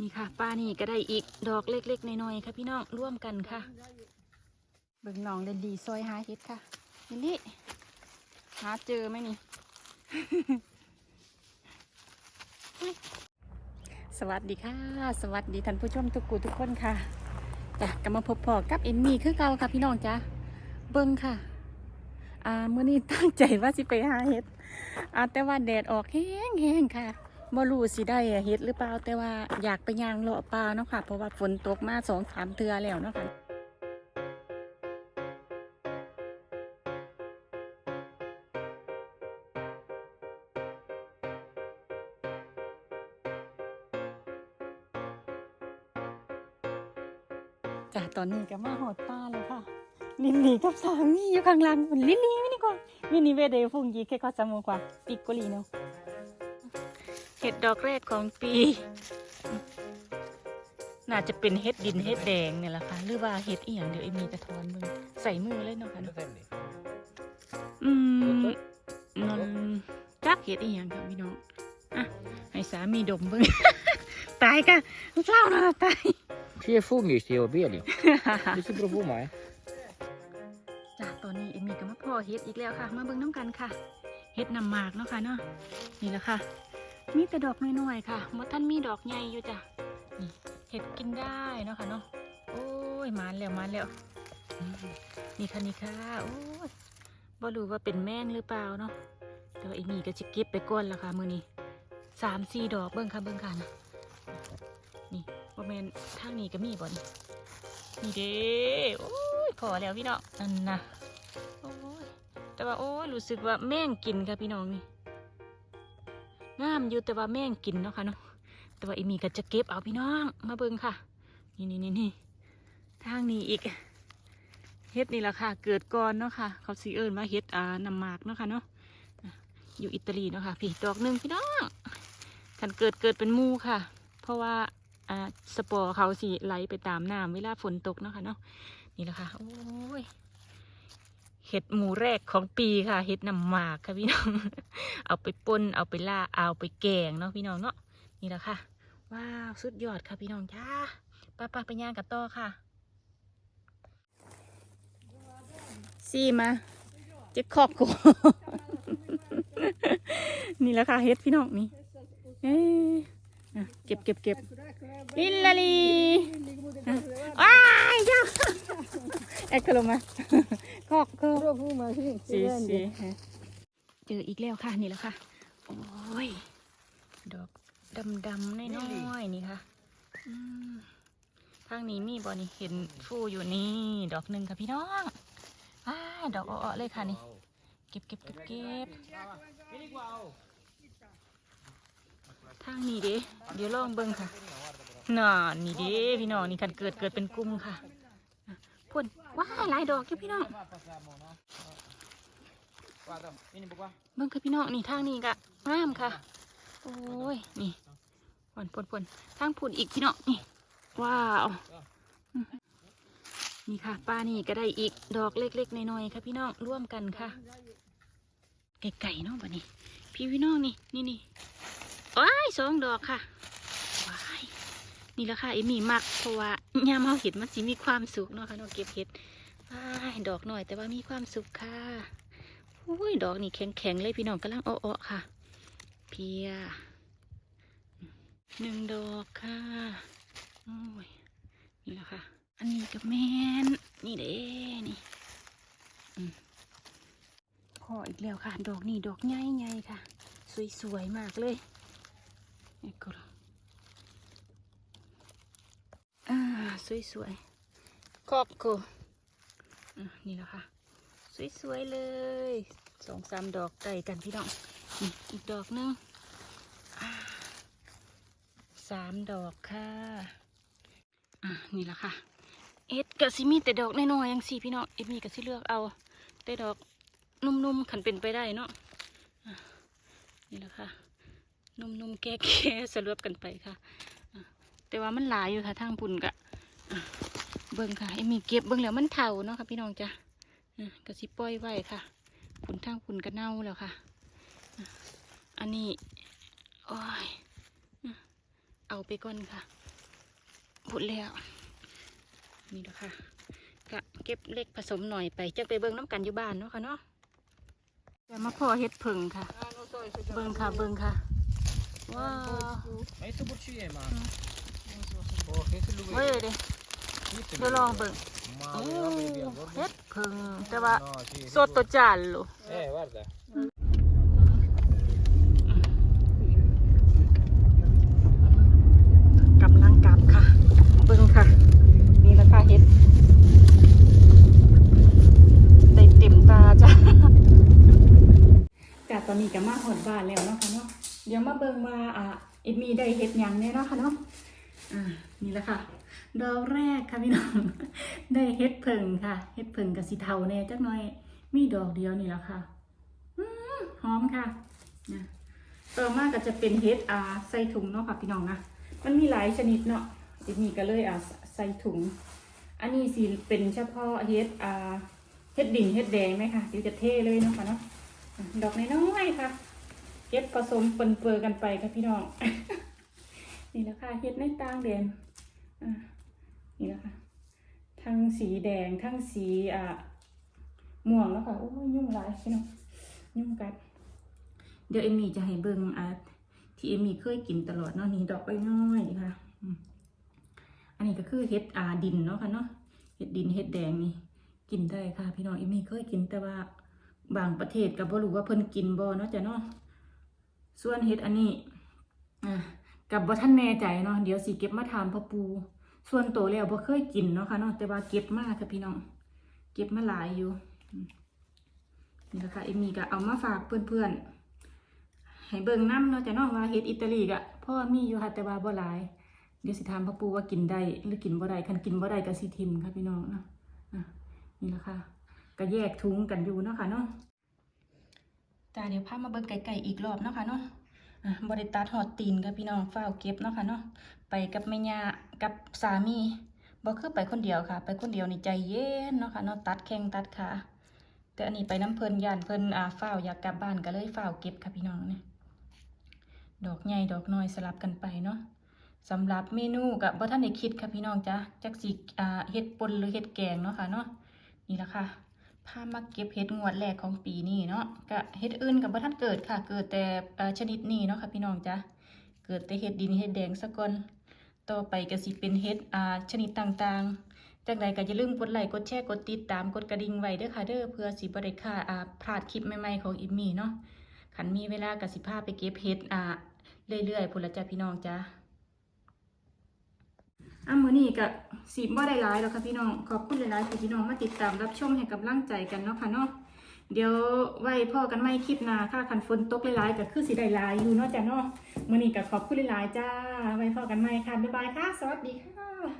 นี่ค่ะป้านี่ก็ได้อีกดอกเล็กๆน้อยๆค่ะพี่น้องร่วมกันค่ะเบิ่งน้องเล่นดีซอยหาเฮ็ดค่ะลิลี่หาเจอไหมนี่ สวัสดีค่ะ สวัสดีท่านผู้ชมทุกกูทุกคนค่ะจ้ะกลับมาพบพอกับเอ็มมี่คือเก่าค่ะพี่น้องจ้ะเบิ่งค่ะอ่าเมื้อนี้ตั้งใจว่าสิไปหาเฮ็ดอ่าแต่ว่าแดดออกแห้งๆค่ะ บ่รู้สิได้เฮ็ดหรือเปล่าแต่ว่าอยากไปย่างเลาะป่าเนาะค่ะ เพราะว่าฝนตกมาสองสามเทือแล้วเนาะค่ะจ้ะตอนนี้ก็มาหอดป้าแล้วค่ะ ลินนี่กับสามีอยู่ข้างล่างลินนี่ไม่นี่กว่าวินี่เวเดฟุงยีแค่ข้อสมูกว่าปิกโกลีโน เห็ดดอกแรกของปี น่าจะเป็นเห็ดดินเห็ดแดงเนี่ยแหละค่ะ หรือว่าเห็ดอีหยังเดี๋ยวเอมีจะทอนมึงใส่มือเลยเนาะค่ะเนาะอืมนนจักเห็ดอีหยังค่ะพี่น้องอะให้สามีดมเบิ่งตายค่ะเล่านะตาย Či je funghi sti obijali? Ti si profuma, eh? จ้ะตอนนี้เอมี่ก็มาพ่อเฮ็ดอีกแล้วค่ะ มาเบิ่งน้ำกันค่ะ เฮ็ดน้ำหมากเนาะค่ะเนาะ นี่แหละค่ะ มีแต่ดอกน้อยๆค่ะมดท่านมีดอกใหญ่อยู่จ้ะเฮ็ดกินได้เนาะค่ะเนาะโอ้ยมานแล้วมานแล้วนี่ค่ะนี่ค่ะโอ้ยบ่รู้ว่าเป็นแมงหรือเปล่าเนาะเดี๋ยวเอมี่ก็จะเก็บไปก่อนละค่ะมือนี้สามสี่ดอกเบิ่งค่ะเบิ่งค่ะนะนี่บ่แมนทางนี้ก็มีบ่นนี่เด้โอ้ยพอแล้วพี่น้องนั่นนะโอ้ยแต่ว่าโอ้ยรู้สึกว่าแมงกินค่ะพี่น้องนี่ งามอยู่แต่ว่าแม่งกินเนาะค่ะเนาะแต่ว่าอีมีก็จะเก็บเอาพี่น้อง มาเบิ่งค่ะ นี่นี่นี่นี่ทางนี้อีกเฮ็ดนี่แหละค่ะ เกิดก่อนเนาะค่ะ เขาสีเอิญว่าเฮ็ดอ่านำหมากเนาะค่ะเนาะอยู่อิตาลีเนาะค่ะพี่ดอกหนึ่งพี่น้องคันเกิดเกิดเป็นมูค่ะ เพราะว่าอ่าสปอร์เขาสิไหลไปตามน้ำเวลาฝนตกเนาะค่ะเนาะนี่แหละค่ะโอ้ย เห็ดหมูแรกของปีค่ะ เห็ดน้ำหมากค่ะพี่น้อง เอาไปป่นเอาไปล่าเอาไปแกงเนาะพี่น้องเนาะนี่แหละค่ะ ว้าวสุดยอดค่ะพี่น้องจ้าป้าป้าไปย่างกันต่อค่ะซีมาเจ็ดขอบกูนี่แหละค่ะเฮ็ดพี่น้องนี่เอ้ยอะเก็บเก็บเก็บลิลลาลีอ้ายเจ้าเอ็กซ์ลงมา คอกก็ Profuma, sì, สี si สี vende. เจออีกแล้วค่ะนี่แหละค่ะ โอ้ย ดอกดำดำๆน้อยๆนี่ค่ะอืมทางนี้มีบ่นี่เห็นฟูอยู่นี่ ดอกหนึ่งค่ะพี่น้องอ้ายดอกอ้อๆเลยค่ะนี่ เก็บเก็บเก็บเก็บทางนี้เด้เดี๋ยวลองเบิ่งค่ะน่านี่เด้พี่น้องนี่คันเกิดเกิดเป็นกลุ่มค่ะอะพ่น ว้ายหลายดอกอยู่พี่น้องเบิ่งค่ะพี่น้องนี่ทางนี้ก็งามค่ะ โอ้ยนี่พ่นพ่นพ่นทางพุ่นอีกพี่น้องนี่ว้าวนี่ค่ะป้านี่ก็ได้อีกดอกเล็กๆน้อยๆค่ะพี่น้องร่วมกันค่ะไก่ๆเนาะบัดนี้พี่พี่น้องนี่นี่นี่ว้ายสองดอกค่ะ นี่แหละค่ะเอมี่มักเพราะว่ายามเฮาเห็ดมันสิมีความสุขเนาะค่ะเนาะเก็บเห็ดว้ายดอกหน่อยแต่ว่ามีความสุขค่ะอุ้ยดอกนี่แข็งๆเลยพี่น้องกำลังอ้อๆค่ะ เพียหนึ่งดอกค่ะโอ้ยนี่แหละค่ะ อันนี้กับแมนนี่เด้นี่พออีกแล้วค่ะ ดอกนี่ดอกใหญ่ๆค่ะ สวยๆมากเลยนี่ก็อ่า สวยๆขอบกูอะนี่แหละค่ะสวยๆเลยสองสามดอกใกล้กันพี่น้องนี่อีกดอกหนึงอ่าสามดอกค่ะอะนี่แหละค่ะ เอ็ดกะสิมีแต่ดอกน้อยๆยังสี่พี่น้องเอ็ดมีกะสิเลือกเอาแต่ดอกนุ่มๆขันเป็นไปได้เนาะอะนี่แหละค่ะนุ่มๆแก่ๆสลับกันไปค่ะอะ แต่ว่ามันหลายอยู่ค่ะทางปุ่นกะอะ เบิ่งค่ะเอ็ดมีเก็บเบิ่งแล้วมันเท่าเนาะค่ะพี่น้องจ้ะอะก็สิปล่อยไว้ค่ะผุนทางผุนก็เน่าแล้วค่ะอะอันนี้โอ้ยอะเอาไปก่อนค่ะพูดแล้ว นี่นะคะก็เก็บเล็กผสมหน่อยไปจักไปเบิ่งน้ำกันอยู่บ้านเนาะค่ะเนาะจะมาพ่อเฮ็ดผึ่งค่ะ เบิ่งค่ะ เบิ่งค่ะว้าว Ma ito bucciye ma. Oh, che se lui เว้ยเด้ เดี๋ยวลองเบิ่ง Ma โอ้ vedi, vedi, vedi, guarda. เฮ็ดผึ่งแต่ว่า No, sì, สดตัวจานโล Eh, guarda. กำลังกลับค่ะ เบิ่งค่ะ นี่ราคาเฮ็ดได้เต็มตาจ้ะจากตอนนี้ก็มาหอดบ้านแล้วเนาะค่ะเนาะเดี๋ยวมาเบิ่งว่าอะเอ็ดมีได้เฮ็ดหยังเนี่ยเนาะค่ะเนาะอ่านี่แหละค่ะ ดอกแรกค่ะพี่น้องได้เฮ็ดเพิงค่ะเฮ็ดเพิงกับสีเทาแน่จักหน่อยมีดอกเดียวนี่แหละค่ะหอมค่ะนะต่อมาก็จะเป็นเฮ็ดอาใส่ถุงเนาะค่ะพี่น้องนะมันมีหลายชนิดเนาะทีนี้ก็เลยอะใส่ถุง อันนี้สิเป็นเฉพาะเฮ็ดอาเฮ็ดดิ่งเฮ็ดแดงไหมคะเดี๋ยวจะเทเลยเนาะค่ะเนาะอะดอกน้อยๆค่ะเฮ็ดผสมปนเปื้อกันไปค่ะพี่น้องนี่แหละค่ะเฮ็ดในต่างแดน นี่แหละคะ ทั้งสีแดงทั้งสีอ่าม่วงแล้วค่ะโอ้ยยุ่งหลายพี่น้องยุ่งกัด เดี๋ยวเอมมี่จะให้เบิงอ่าที่เอมมี่เคยกินตลอดเนาะนี่ดอกใบน้อยค่ะอันนี้ก็คือเห็ดอาดินเนาะค่ะเนาะเห็ดดินเห็ดแดงนี่กินได้ค่ะ พี่น้องเอมมี่เคยกินแต่ว่าบางประเทศก็บ่รู้ว่าเพิ่นกินบ่เนาะจ้ะเนาะส่วนเห็ดอันนี้อะ กับบ่ท่านแน่ใจเนาะเดี๋ยวสิเก็บมาถามพ่อปู ส่วนตัวแล้วบ่เคยกินเนาะค่ะเนาะแต่ว่าเก็บมากค่ะพี่น้อง เก็บมาหลายอยู่นี่ละค่ะเอมมี่ก็เอามาฝากเพื่อนๆให้เบิ่งน้ำเนาะแต่เนาะว่าเฮ็ดอิตาลีกะพ่อมีอยู่ค่ะแต่ว่าบ่หลาย เดี๋ยวสิถามพ่อปูว่ากินได้หรือกินบ่ได้คันกินบ่ได้ก็สิทิมค่ะพี่น้องเนาะนี่ละค่ะก็แยกถุงกันอยู่เนาะค่ะเนาะจ้าเดี๋ยวพามาเบิ่งไก่ๆอีกรอบเนาะค่ะเนาะอะ บ่ได้ตัดหอดตีนค่ะพี่น้องเฝ้าเก็บเนาะค่ะเนาะไปกับแม่ยากับสามีบ่คือไปคนเดียวค่ะ ไปคนเดียวนี่ใจเย็นเนาะค่ะเนาะตัดแข้งตัดขาแต่อันนี้ไปน้ำเพลินยานเพลินอ่าฝ้าอยากกลับบ้านก็เลยเฝ้าเก็บค่ะพี่น้องเนี่ยดอกใหญ่ดอกน้อยสลับกันไปเนาะสำหรับเมนูกับบ่ท่านได้คิดค่ะพี่น้องจ้ะจักสิอ่าเฮ็ดปนหรือเฮ็ดแกงเนาะค่ะเนาะนี่ละค่ะ พามาเก็บเฮ็ดงวดแรกของปีนี้เนาะก็เฮ็ดอื่นกับบ่ท่านเกิดค่ะ เกิดแต่ชนิดนี้เนาะค่ะพี่น้องจ้ะเกิดแต่เฮ็ดดินเฮ็ดแดงซะก่อนต่อไปก็สิเป็นเฮ็ดอ่าชนิดต่างๆจังใดก็อย่าลืมกดไลค์กดแชร์กดติดตามกดกระดิ่งไว้เด้อค่ะเด้อเพื่อสิบ่ได้ค่าอ่าพลาดคลิปใหม่ๆของอิมมี่เนาะขันมีเวลากสิภาไปเก็บเห็ดอะเรื่อยๆพุ่นละจ้ะพี่น้องจ้า อะมือนี้กับสีบ่ได้ร้ายแล้วค่ะพี่น้องขอบคุณหลายๆที่พี่น้องมาติดตามรับชมให้กำลังใจกันเนาะค่ะเนาะเดี๋ยวไว้พ่อกันไม่คลิปหน้าค่ะคันฝนตกหลายๆก็คือสีได้ร้ายอยู่เนาะจ้ะเนาะมือนี้กับขอบคุณหลายๆจ้าไว้พ่อกันไม่ค่ะบ๊ายบายค่ะ สวัสดีค่ะ